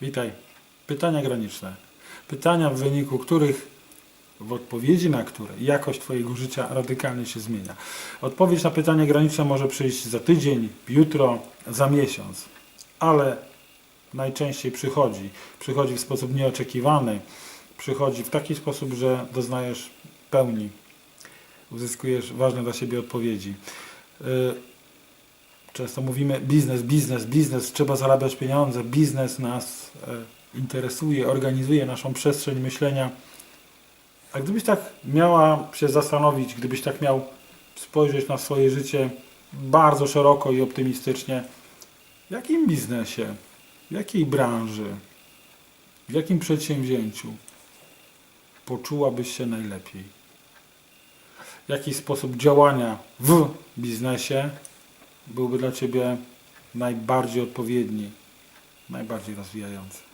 Witaj. Pytania graniczne. Pytania, w wyniku których, w odpowiedzi na które jakość Twojego życia radykalnie się zmienia. Odpowiedź na pytanie graniczne może przyjść za tydzień, jutro, za miesiąc, ale najczęściej przychodzi. Przychodzi w sposób nieoczekiwany, przychodzi w taki sposób, że doznajesz pełni, uzyskujesz ważne dla siebie odpowiedzi. Często mówimy biznes, biznes, biznes, trzeba zarabiać pieniądze, biznes nas e, interesuje, organizuje naszą przestrzeń myślenia. A gdybyś tak miała się zastanowić, gdybyś tak miał spojrzeć na swoje życie bardzo szeroko i optymistycznie, w jakim biznesie, w jakiej branży, w jakim przedsięwzięciu poczułabyś się najlepiej? Jaki sposób działania w biznesie byłby dla Ciebie najbardziej odpowiedni, najbardziej rozwijający.